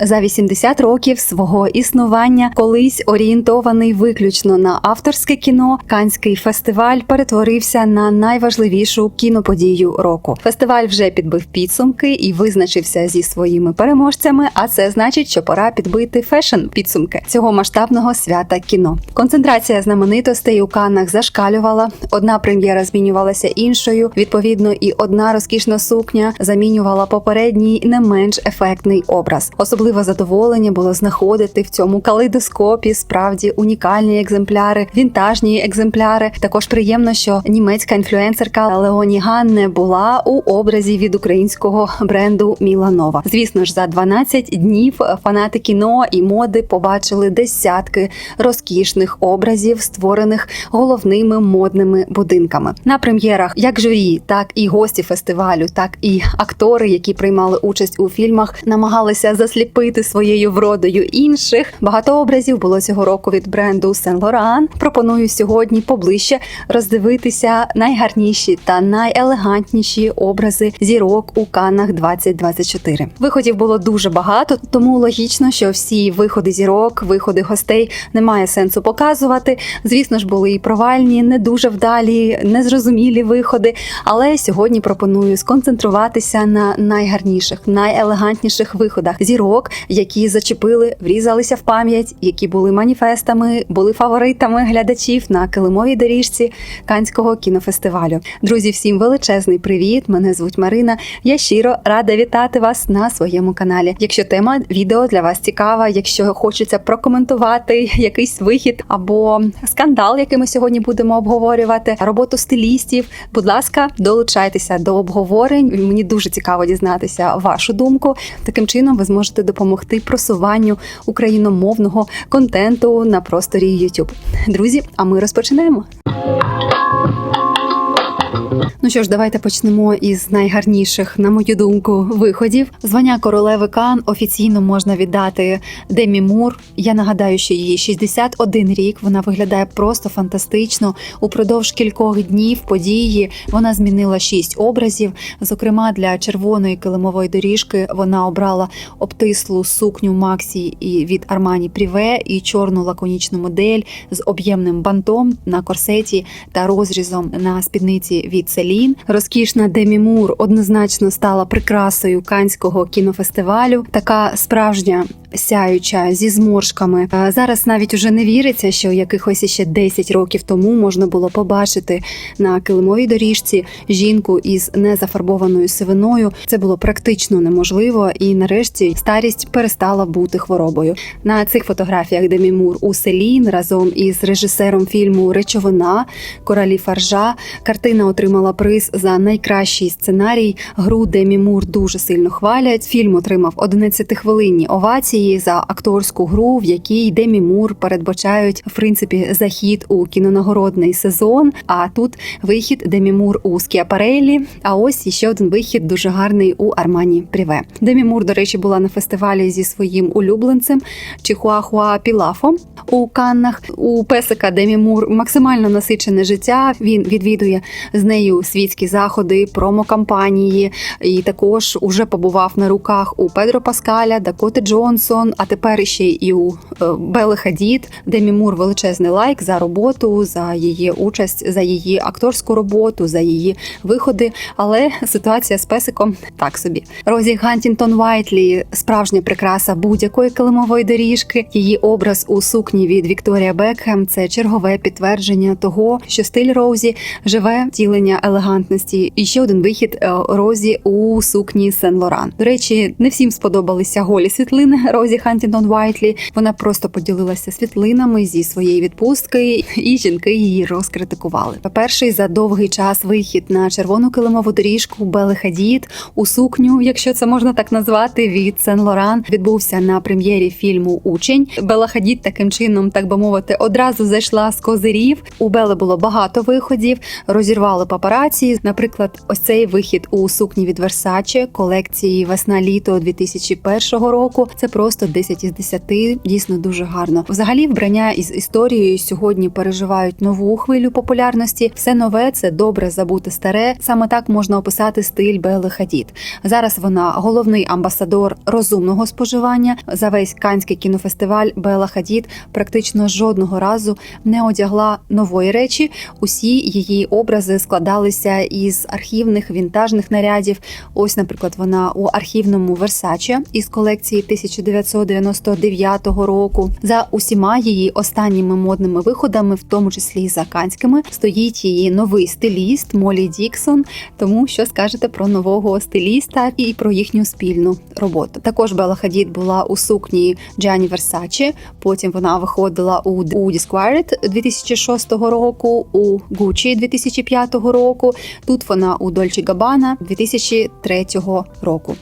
За 80 років свого існування, колись орієнтований виключно на авторське кіно, Канський фестиваль перетворився на найважливішу кіноподію року. Фестиваль вже підбив підсумки і визначився зі своїми переможцями. А це значить, що пора підбити фешн підсумки цього масштабного свята кіно. Концентрація знаменитостей у Каннах зашкалювала. Одна прем'єра змінювалася іншою. Відповідно, і одна розкішна сукня замінювала попередній не менш ефектний образ. Особливо задоволення було знаходити в цьому калейдоскопі справді унікальні екземпляри, вінтажні екземпляри. Також приємно, що німецька інфлюенсерка Леоні Ганне була у образі від українського бренду Міланова. Звісно ж, за 12 днів фанати кіно і моди побачили десятки розкішних образів, створених головними модними будинками. На прем'єрах як журі, так і гості фестивалю, так і актори, які приймали участь у фільмах, намагалися засліпити своєю вродою інших. Багато образів було цього року від бренду Сен Лоран. Пропоную сьогодні поближче роздивитися найгарніші та найелегантніші образи зірок у Каннах 2024. Виходів було дуже багато, тому логічно, що всі виходи зірок, виходи гостей немає сенсу показувати. Звісно ж, були і провальні, не дуже вдалі, незрозумілі виходи. Але сьогодні пропоную сконцентруватися на найгарніших, найелегантніших виходах зірок, які зачепили, врізалися в пам'ять, які були маніфестами, були фаворитами глядачів на килимовій доріжці Канського кінофестивалю. Друзі, всім величезний привіт! Мене звуть Марина. Я щиро рада вітати вас на своєму каналі. Якщо тема відео для вас цікава, якщо хочеться прокоментувати якийсь вихід або скандал, який ми сьогодні будемо обговорювати, роботу стилістів, будь ласка, долучайтеся до обговорень. Мені дуже цікаво дізнатися вашу думку. Таким чином ви зможете допомогти просуванню україномовного контенту на просторі YouTube. Друзі, а ми розпочинаємо. Ну що ж, давайте почнемо із найгарніших, на мою думку, виходів. Звання королеви Кан офіційно можна віддати Демі Мур. Я нагадаю, що їй 61 рік. Вона виглядає просто фантастично. Упродовж кількох днів події вона змінила шість образів. Зокрема, для червоної килимової доріжки вона обрала обтислу сукню Максі від Армані Пріве і чорну лаконічну модель з об'ємним бантом на корсеті та розрізом на спідниці від Селін. Розкішна Демі Мур однозначно стала прикрасою канського кінофестивалю. Така справжня сяюча зі зморшками. Зараз навіть уже не віриться, що якихось іще 10 років тому можна було побачити на килимовій доріжці жінку із незафарбованою сивиною. Це було практично неможливо, і нарешті старість перестала бути хворобою. На цих фотографіях Демі Мур у Селін разом із режисером фільму Речовина Коралі Фаржа картина отримала приз за найкращий сценарій. Гру Демі Мур дуже сильно хвалять. Фільм отримав 11-хвилинні овації за акторську гру, в якій Демі Мур передбачають в принципі захід у кінонагородний сезон. А тут вихід Демі Мур у Скіапарелі. А ось ще один вихід дуже гарний у Армані Пріве. Демі Мур, до речі, була на фестивалі зі своїм улюбленцем Чихуахуа Пілафом у Каннах. У песика Демі Мур максимально насичене життя. Він відвідує з нею світські заходи, промо-кампанії, і також уже побував на руках у Педро Паскаля, Дакоти Джонсон, а тепер ще і у е, Бели Хадід. Демі Мур величезний лайк за роботу, за її участь, за її акторську роботу, за її виходи. Але ситуація з песиком так собі. Розі Гантінтон Вайтлі справжня прикраса будь-якої килимової доріжки. Її образ у сукні від Вікторія Бекхем це чергове підтвердження того, що стиль Розі живе втілення елегантності. І ще один вихід е, Розі у сукні Сен Лоран. До речі, не всім сподобалися голі світлини Розі Хантінтон Вайтлі. Вона просто поділилася світлинами зі своєї відпустки, і жінки її розкритикували. Перший за довгий час вихід на червону килимову доріжку Бели Хадід у сукню, якщо це можна так назвати, від Сен Лоран відбувся на прем'єрі фільму Учень. Бела Хадід таким чином, так би мовити, одразу зайшла з козирів. У Бели було багато виходів, розірвали папараці. Наприклад, ось цей вихід у сукні від Versace колекції весна-літо 2001 року. Це просто просто 10 із 10, дійсно дуже гарно. Взагалі, вбрання із історією сьогодні переживають нову хвилю популярності. Все нове це добре забути старе. Саме так можна описати стиль Белли Хадід. Зараз вона головний амбасадор розумного споживання. За весь канський кінофестиваль Белла Хадід практично жодного разу не одягла нової речі. Усі її образи складалися із архівних вінтажних нарядів. Ось, наприклад, вона у архівному Версаче із колекції 1999 року. За усіма її останніми модними виходами, в тому числі і за канськими, стоїть її новий стиліст Молі Діксон. Тому що скажете про нового стиліста і про їхню спільну роботу. Також Белла Хадід була у сукні Джані Версаче. Потім вона виходила у у Disquiet 2006 року, у Gucci 2005 року. Тут вона у Dolce Gabbana 2003 року.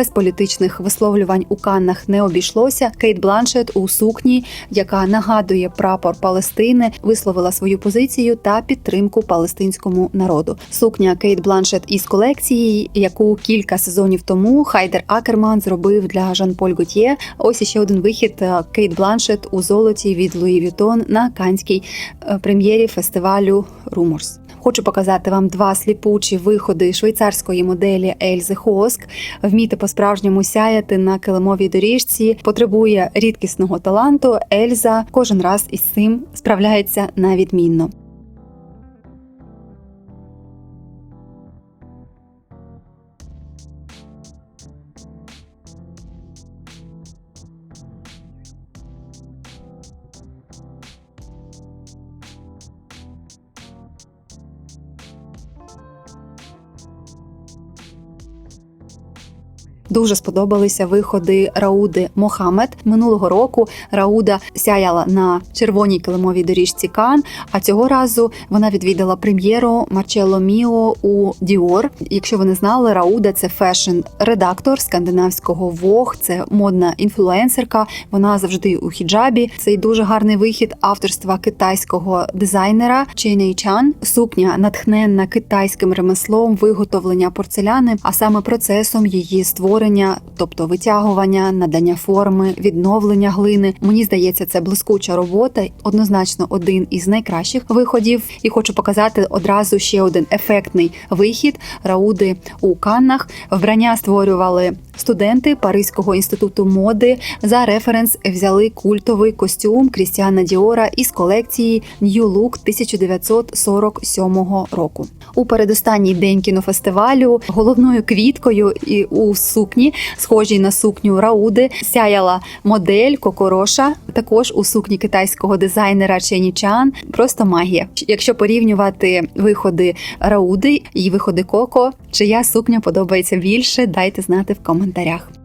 Без політичних висловлювань у Каннах не обійшлося. Кейт Бланшет у сукні, яка нагадує прапор Палестини, висловила свою позицію та підтримку палестинському народу. Сукня Кейт Бланшет із колекції, яку кілька сезонів тому Хайдер Акерман зробив для Жан-Поль Готьє. Ось іще один вихід е, Кейт Бланшет у золоті від Луї Вітон на канській е, прем'єрі фестивалю Руморс. Хочу показати вам два сліпучі виходи швейцарської моделі Ельзи Хоск. Вміти по-справжньому сяяти на килимовій доріжці потребує рідкісного таланту. Ельза кожен раз із цим справляється на відмінно. Дуже сподобалися виходи Рауди Мохамед. Минулого року Рауда сяяла на червоній килимовій доріжці Кан. А цього разу вона відвідала прем'єру Марчелло Міо у Діор. Якщо ви не знали, Рауда це фешн-редактор скандинавського Vogue, це модна інфлюенсерка. Вона завжди у хіджабі. Цей дуже гарний вихід авторства китайського дизайнера Чейней Чан. Сукня натхненна китайським ремеслом виготовлення порцеляни, а саме процесом її створення створення, тобто витягування, надання форми, відновлення глини. Мені здається, це блискуча робота, однозначно один із найкращих виходів. І хочу показати одразу ще один ефектний вихід рауди у Каннах. Вбрання створювали студенти Паризького інституту моди. За референс взяли культовий костюм Крістіана Діора із колекції New Look 1947 року. У передостанній день кінофестивалю головною квіткою і у сукні, схожій на сукню Рауди, сяяла модель Кокороша, також у сукні китайського дизайнера Чені Чан. Просто магія. Якщо порівнювати виходи Рауди і виходи Коко, чия сукня подобається більше, дайте знати в коментарях.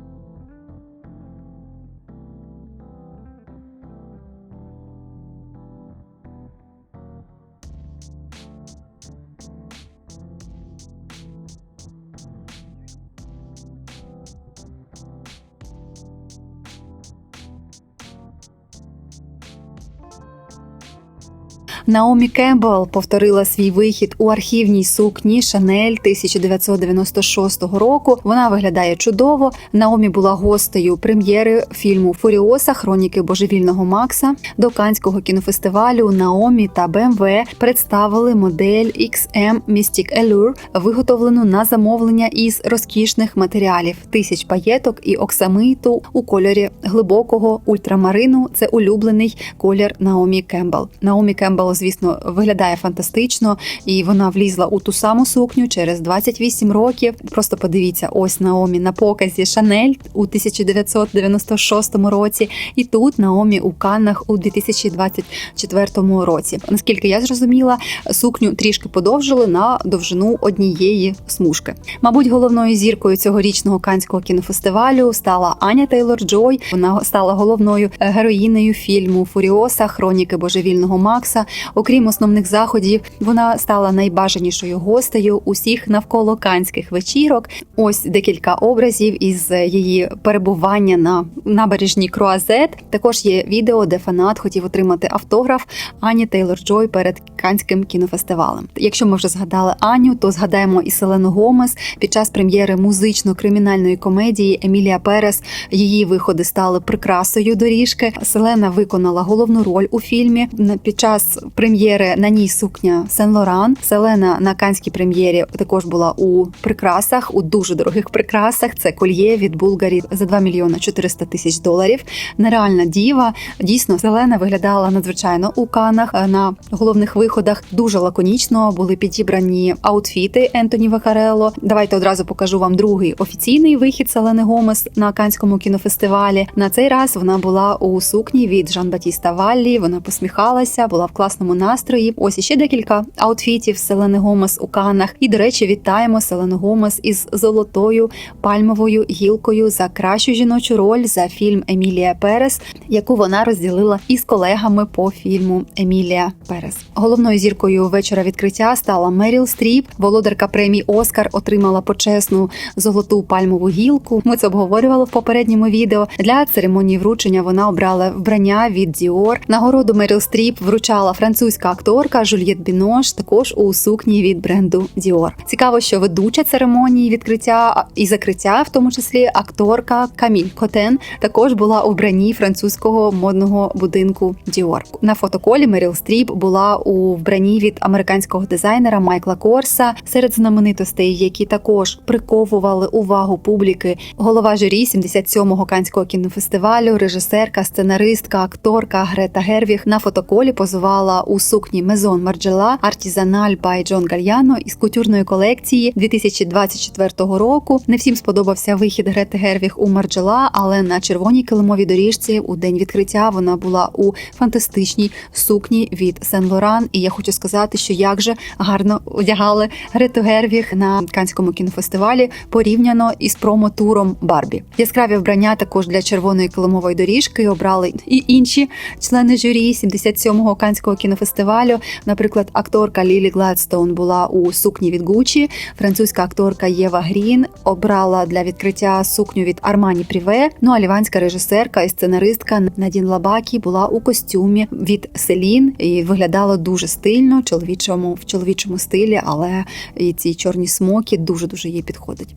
Наомі Кембл повторила свій вихід у архівній сукні Шанель 1996 року. Вона виглядає чудово. Наомі була гостею прем'єри фільму Фуріоса Хроніки божевільного Макса. До Канського кінофестивалю Наомі та БМВ представили модель XM Mystic Allure, виготовлену на замовлення із розкішних матеріалів, тисяч паєток і оксамиту у кольорі глибокого ультрамарину. Це улюблений колір Наомі Кембл. Наомі Кембл звісно, виглядає фантастично, і вона влізла у ту саму сукню через 28 років. Просто подивіться, ось Наомі на показі Шанель у 1996 році, і тут Наомі у Каннах у 2024 році. Наскільки я зрозуміла, сукню трішки подовжили на довжину однієї смужки. Мабуть, головною зіркою цьогорічного канського кінофестивалю стала Аня Тейлор Джой. Вона стала головною героїнею фільму Фуріоса Хроніки божевільного Макса. Окрім основних заходів, вона стала найбажанішою гостею усіх навколо канських вечірок. Ось декілька образів із її перебування на набережній Круазет. Також є відео, де фанат хотів отримати автограф Ані Тейлор Джой перед канським кінофестивалем. Якщо ми вже згадали Аню, то згадаємо і Селену Гомес під час прем'єри музично-кримінальної комедії Емілія Перес. Її виходи стали прикрасою доріжки. Селена виконала головну роль у фільмі. Під час прем'єри на ній сукня Сен Лоран. Селена на канській прем'єрі також була у прикрасах, у дуже дорогих прикрасах. Це кольє від Булгарі за 2 мільйона 400 тисяч доларів. Нереальна діва. Дійсно, Селена виглядала надзвичайно у канах е, на головних виходах. Дуже лаконічно були підібрані аутфіти Ентоні Вакарелло. Давайте одразу покажу вам другий офіційний вихід Селени Гомес на канському кінофестивалі. На цей раз вона була у сукні від Жан Батіста Валлі. Вона посміхалася, була в класному настрої. Ось іще декілька аутфітів Селени Гомес у канах. І, до речі, вітаємо Селену Гомес із золотою пальмовою гілкою за кращу жіночу роль за фільм Емілія Перес, яку вона розділила із колегами по фільму Емілія Перес. Головною зіркою вечора відкриття стала Меріл Стріп. Володарка премії Оскар отримала почесну золоту пальмову гілку. Ми це обговорювали в попередньому відео. Для церемонії вручення вона обрала вбрання від Dior. Нагороду Меріл Стріп вручала французька акторка Жюльєт Бінош, також у сукні від бренду Dior. Цікаво, що ведуча церемонії відкриття і закриття, в тому числі акторка Каміль Котен, також була у вбранні французького модного будинку Dior. На фотоколі Меріл Стріп була у вбранні від американського дизайнера Майкла Корса. Серед знаменитостей, які також приковували увагу публіки, голова журі 77-го канського кінофестивалю, режисерка, сценаристка, акторка Грета Гервіг на фотоколі позувала у сукні Мезон Марджела Артізаналь бай Джон Гальяно із кутюрної колекції 2024 року. Не всім сподобався вихід Грети Гервіг у Марджела, але на червоній килимовій доріжці у день відкриття вона була у фантастичній сукні від Сен Лоран. І я хочу сказати, що як же гарно одягали Грету Гервіг на канському кінофестивалі порівняно із промо-туром Барбі. Яскраві вбрання також для червоної килимової доріжки обрали і інші члени журі 77-го канського кінофестивалю. Наприклад, акторка Лілі Гладстоун була у сукні від Гучі, французька акторка Єва Грін обрала для відкриття сукню від Армані Пріве. Ну а ліванська режисерка і сценаристка Надін Лабакі була у костюмі від Селін і виглядала дуже стильно, чоловічому в чоловічому стилі, але і ці чорні смоки дуже дуже їй підходять.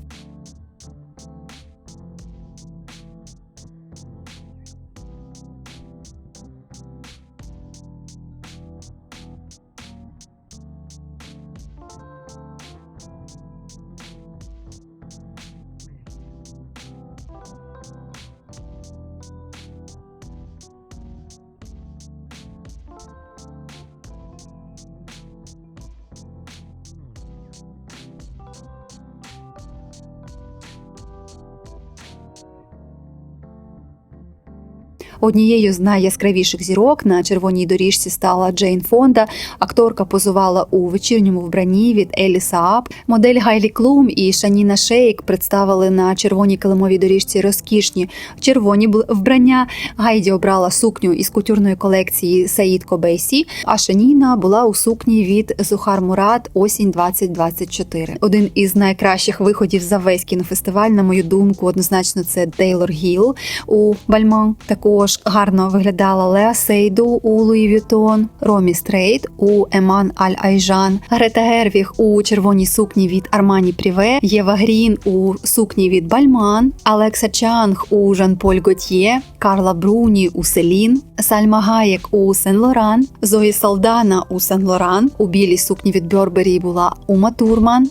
Однією з найяскравіших зірок на червоній доріжці стала Джейн Фонда. Акторка позувала у вечірньому вбранні від Елі Саап. Модель Гайлі Клум і Шаніна Шейк представили на червоній килимовій доріжці розкішні червоні вбрання. Гайді обрала сукню із кутюрної колекції Саїд Кобейсі, а Шаніна була у сукні від Зухар Мурат осінь 2024. Один із найкращих виходів за весь кінофестиваль, на мою думку, однозначно це Тейлор Гіл у Бальмон. Також гарно виглядала Леа Сейду у Луї Вютон, Ромі Стрейт у Еман Аль Айжан, Грета Гервіг у червоній сукні від Армані Пріве, Єва Грін у сукні від Бальман, Алекса Чанг у Жан-Поль Готьє, Карла Бруні у Селін, Сальма Гаєк у Сен Лоран, Зої Салдана у Сен Лоран, у білій сукні від Бьорбері була Ума Турман,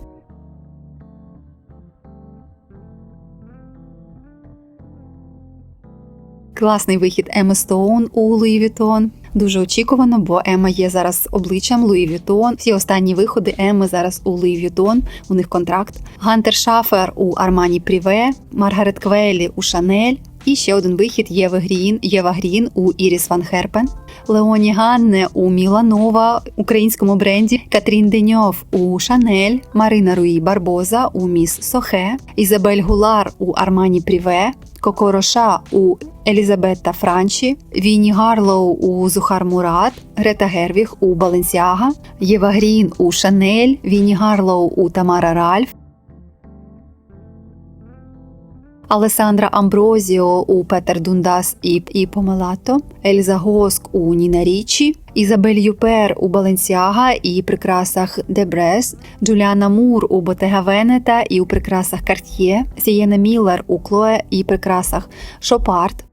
Класний вихід Еми Стоун у Луї Вітон. Дуже очікувано, бо Ема є зараз обличчям Луї Вітон. Всі останні виходи Еми зараз у Луї Вітон. У них контракт. Гантер Шафер у Армані Пріве, Маргарет Квелі у Шанель. І ще один вихід Єви Грін, Єва Грін у Іріс Ван Херпен. Леоні Ганне у Міланова, українському бренді Катрін Деньов у Шанель, Марина Руї Барбоза у Міс Сохе, Ізабель Гулар у Армані Пріве, Коко Роша у Елізабетта Франчі, Віні Гарлоу у Зухар Мурат, Грета Гервіг у Баленсіага, Єва Грін у Шанель, Віні Гарлоу у Тамара Ральф, Алесандра Амброзіо у Петер Дундас і, і Помелато, Ельза Госк у Ніна Річі, Ізабель Юпер у Баленсіага і прикрасах Дебрес, Джуліана Мур у Ботега Венета і у прикрасах Карт'є, Сієна Міллер у Клое і прикрасах Шопарт,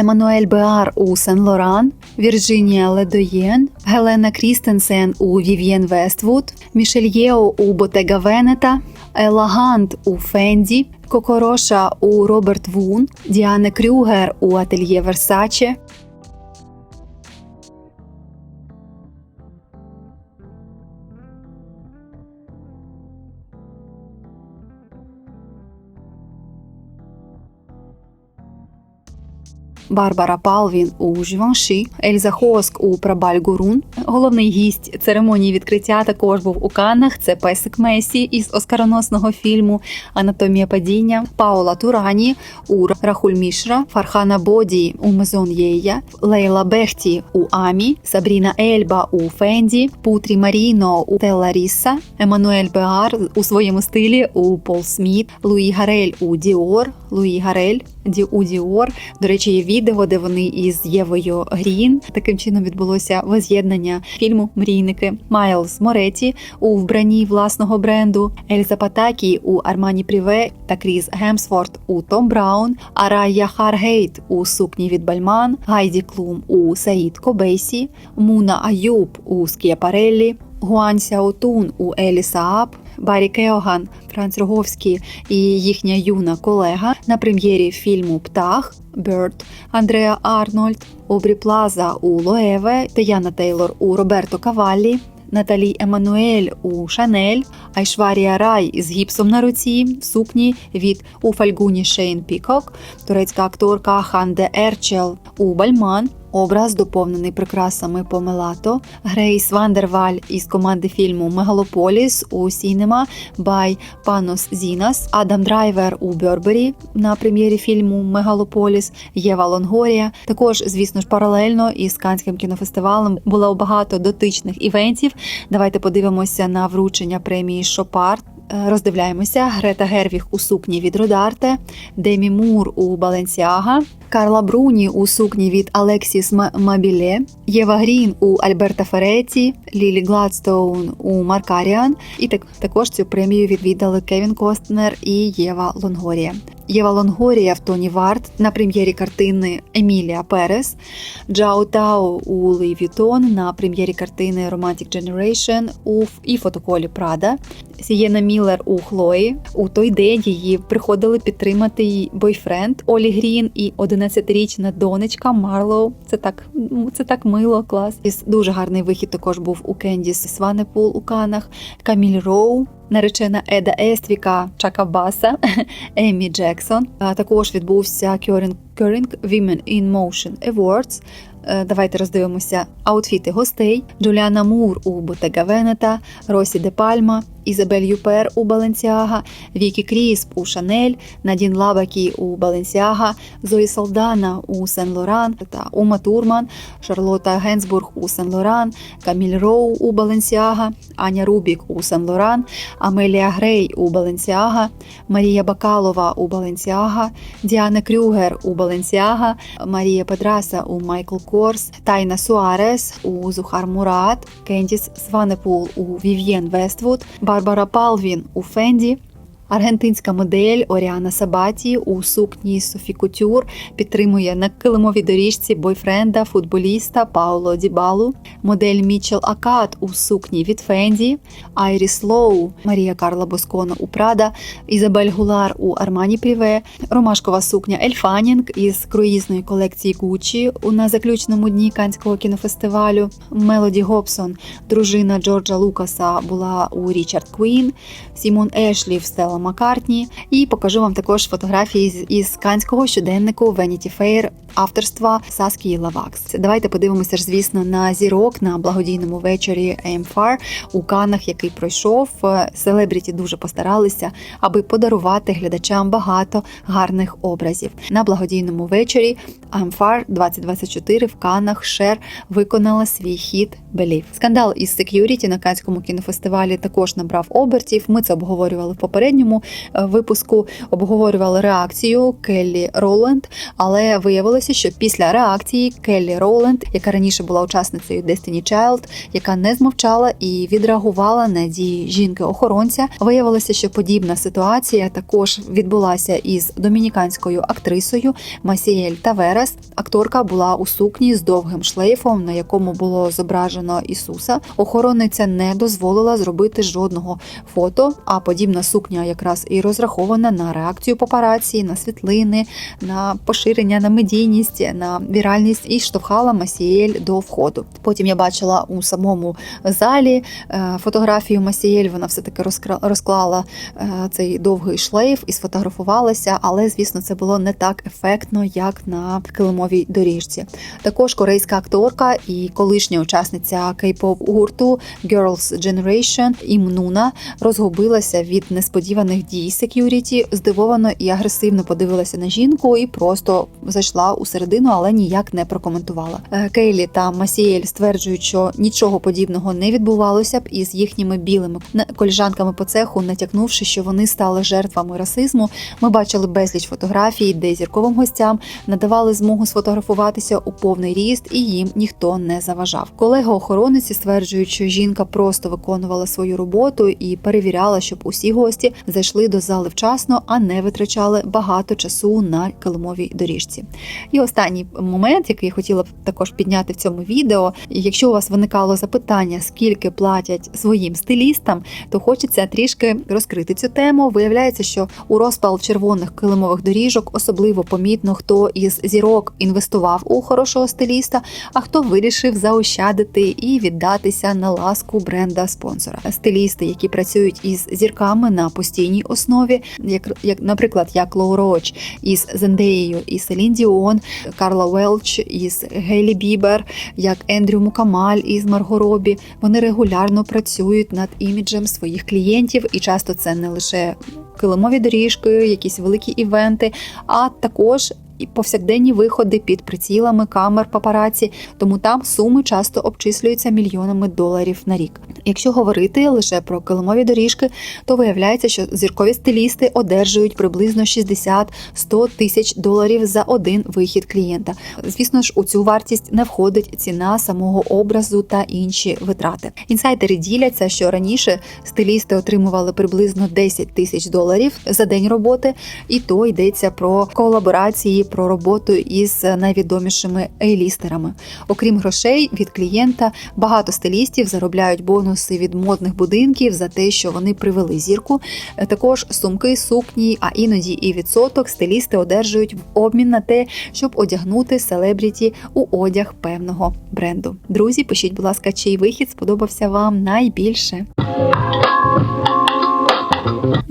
Еммануель Беар у Сен Лоран, Вірджинія Ледоєн, Гелена Крістенсен у Вів'єн Вествуд, Мішель Єо у Ботега Венета, Елла Гант у Фенді, Кокороша у Роберт Вун, Діана Крюгер у Ательє Версаче, Барбара Палвін у Живанші, Ельза Хоск у Прабаль Гурун. Головний гість церемонії відкриття також був у Каннах. Це Песик Месі із оскароносного фільму Анатомія падіння, Паула Турані у Рахуль Мішра, Фархана Боді у Мезон Єя, Лейла Бехті у Амі, Сабріна Ельба у Фенді, Путрі Маріно у Телла Ріса, Еммануель Беар у своєму стилі у Пол Сміт, Луї Гарель у Діор, Луї Гарель у Діор. До речі, є відео, де вони із Євою Грін. Таким чином відбулося воз'єднання фільму Мрійники Майлз Мореті у вбранні власного бренду, Ельза Патакі у Армані Пріве та Кріс Гемсворт у Том Браун, Арая Харгейт у сукні від Бальман, Гайді Клум у Саїд Кобейсі, Муна Аюб у Скіапареллі, Гуан Сяотун у Елі Сааб, Барі Кеоган, Франц Роговський і їхня юна колега на прем'єрі фільму Птах Бёрд, Андреа Арнольд, Обрі Плаза у Лоеве, Таяна Тейлор у Роберто Каваллі, Наталі Еммануель у Шанель, Айшварія Рай з гіпсом на руці, в сукні від у фальгуні Шейн Пікок, турецька акторка Ханде Ерчел у Бальман. Образ доповнений прикрасами Помелато, Грейс Вандерваль із команди фільму Мегалополіс у Сінема Бай Панос Зінас, Адам Драйвер у Бьорбері на прем'єрі фільму Мегалополіс, Єва Лонгорія. Також, звісно ж, паралельно із Канським кінофестивалем було багато дотичних івентів. Давайте подивимося на вручення премії Шопарт. Роздивляємося Грета Гервіг у сукні від Родарте, Демі Мур у Баленсіага, Карла Бруні у сукні від Алексіс Мабіле, Єва Грін у Альберта Фереті, Лілі Гладстоун у Маркаріан. І так також цю премію відвідали Кевін Костнер і Єва Лонгорія. Єва Лонгорія в Тоні Варт на прем'єрі картини Емілія Перес, Джао Тао у Луї Вітон на прем'єрі картини Romantic Generation у і фотоколі Прада, Сієна Міллер у Хлої. У той день її приходили підтримати її бойфренд Олі Грін і 11-річна донечка Марлоу. Це так це так мило, клас. І дуже гарний вихід також був у Кендіс Сванепул у Канах, Каміль Роу. Наречена Еда Ествіка Чакабаса, Емі Джексон. Також відбувся Current, Current Women in Motion Awards. Давайте роздивимося аутфіти гостей: Джуліана Мур у Бутега Венета, Росі Де Пальма, Ізабель Юпер у Баленсіага, Вікі Крісп у Шанель, Надін Лабакі у Баленсіага, Зої Салдана у Сен Лоран та Ума Турман, Шарлота Генсбург у Сен Лоран, Каміль Роу у Баленсіага, Аня Рубік у Сен Лоран, Амелія Грей у Баленсіага, Марія Бакалова у Баленсіага, Діана Крюгер у Баленсіага, Марія Педраса у Майкл Корс, Тайна Суарес у Зухар Мурат, Кендіс Сванепул у Вів'єн Вествуд, Барбара Палвін у Фенді, Аргентинська модель Оріана Сабаті у сукні Софі Кутюр підтримує на килимовій доріжці бойфренда, футболіста Пауло Дібалу, модель Мічел Акат у сукні від Фенді, Айріс Лоу, Марія Карла Босконо у Прада, Ізабель Гулар у Армані Пріве, ромашкова сукня Ель Фанінг із круїзної колекції Гуччі на заключному дні Канського кінофестивалю. Мелоді Гобсон, дружина Джорджа Лукаса, була у Річард Квін, Сімон Ешлі в Стелла Маккартні. І покажу вам також фотографії із канського щоденнику Vanity Fair авторства Саскії Лавакс. Давайте подивимося ж, звісно, на зірок на благодійному вечорі AMFAR у Канах, який пройшов. Е, Селебріті дуже постаралися, аби подарувати глядачам багато гарних образів. На благодійному вечорі AMFAR 2024 в Канах Шер виконала свій хіт Believe. Скандал із сек'юріті на Канському кінофестивалі також набрав обертів. Ми це обговорювали в попередньому е, випуску. Обговорювали реакцію Келлі Роланд, але виявилося, що після реакції Келлі Роланд, яка раніше була учасницею Destiny Child, яка не змовчала і відреагувала на дії жінки-охоронця, виявилося, що подібна ситуація також відбулася із домініканською актрисою Масіель Таверас. Акторка була у сукні з довгим шлейфом, на якому було зображено Ісуса. Охоронниця не дозволила зробити жодного фото. А подібна сукня якраз і розрахована на реакцію папараці, на світлини, на поширення, на медійність, на віральність і штовхала Масіель до входу. Потім я бачила у самому залі е, фотографію Масіель. Вона все таки розклала е, цей довгий шлейф і сфотографувалася, але звісно, це було не так ефектно, як на килимовій доріжці. Також корейська акторка і колишня учасниця кей-поп гурту Girls Generation Імнуна розгубилася від несподіваних дій сек'юріті, здивовано і агресивно подивилася на жінку і просто зайшла у середину, але ніяк не прокоментувала. Е, Кейлі та Масіель стверджують, що нічого подібного не відбувалося б із їхніми білими коліжанками по цеху, натякнувши, що вони стали жертвами расизму. Ми бачили безліч фотографій, де зірковим гостям надавали змогу сфотографуватися у повний ріст, і їм ніхто не заважав. Колеги охоронниці стверджують, що жінка просто виконувала свою роботу і перевіряла, щоб усі гості зайшли до зали вчасно, а не витрачали багато часу на килимовій доріжці. І останній момент, який я хотіла б також підняти в цьому відео. Якщо у вас виникало запитання, скільки платять своїм стилістам, то хочеться трішки розкрити цю тему. Виявляється, що у розпал червоних килимових доріжок особливо помітно, хто із зірок інвестував у хорошого стиліста, а хто вирішив заощадити і віддатися на ласку бренда спонсора. Стилісти, які працюють із зірками на постійній основі, як, як наприклад, як Лоу Роч із Зендеєю і Селін Діон, Карла Велч із Гейлі Бібер, як Ендрю Мукамаль із Марго Робі. Вони регулярно працюють над іміджем своїх клієнтів, і часто це не лише килимові доріжки, якісь великі івенти, а також повсякденні виходи під прицілами камер папараці, тому там суми часто обчислюються мільйонами доларів на рік. Якщо говорити лише про килимові доріжки, то виявляється, що зіркові стилісти одержують приблизно 60-100 тисяч доларів за один вихід клієнта. Звісно ж, у цю вартість не входить ціна самого образу та інші витрати. Інсайдери діляться, що раніше стилісти отримували приблизно 10 тисяч доларів за день роботи, і то йдеться про колаборації, про роботу із найвідомішими ейлістерами. Окрім грошей від клієнта, багато стилістів заробляють бонуси від модних будинків за те, що вони привели зірку. Е, Також сумки, сукні, а іноді і відсоток стилісти одержують в обмін на те, щоб одягнути селебріті у одяг певного бренду. Друзі, пишіть, будь ласка, чий вихід сподобався вам найбільше.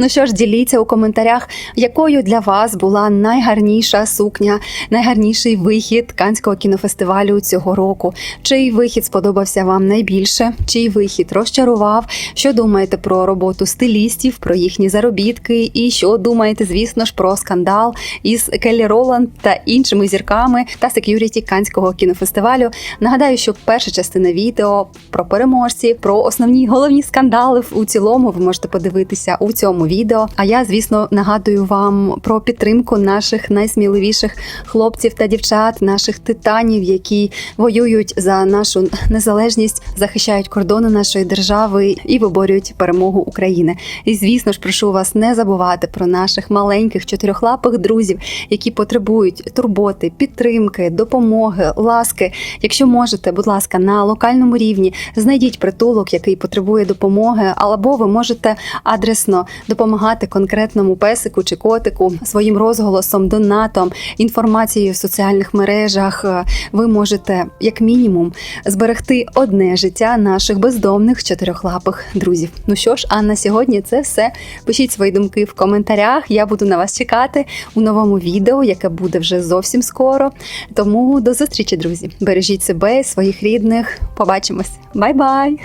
Ну що ж, діліться у коментарях, якою для вас була найгарніша сукня, найгарніший вихід Канського кінофестивалю цього року. Чий вихід сподобався вам найбільше? Чий вихід розчарував? Що думаєте про роботу стилістів, про їхні заробітки? І що думаєте, звісно ж, про скандал із Келлі Роланд та іншими зірками та сек'юріті Канського кінофестивалю? Нагадаю, що перша частина відео про переможців, про основні головні скандали у цілому ви можете подивитися у цьому відео. А я, звісно, нагадую вам про підтримку наших найсміливіших хлопців та дівчат, наших титанів, які воюють за нашу незалежність, захищають кордони нашої держави і виборюють перемогу України. І звісно ж, прошу вас не забувати про наших маленьких чотирьохлапих друзів, які потребують турботи, підтримки, допомоги, ласки. Якщо можете, будь ласка, на локальному рівні знайдіть притулок, який потребує допомоги, або ви можете адресно допомагати конкретному песику чи котику своїм розголосом, донатом, інформацією в соціальних мережах. Ви можете, як мінімум, зберегти одне життя наших бездомних чотирьохлапих друзів. Ну що ж, а на сьогодні це все. Пишіть свої думки в коментарях. Я буду на вас чекати у новому відео, яке буде вже зовсім скоро. Тому до зустрічі, друзі. Бережіть себе, своїх рідних. Побачимось. Бай-бай!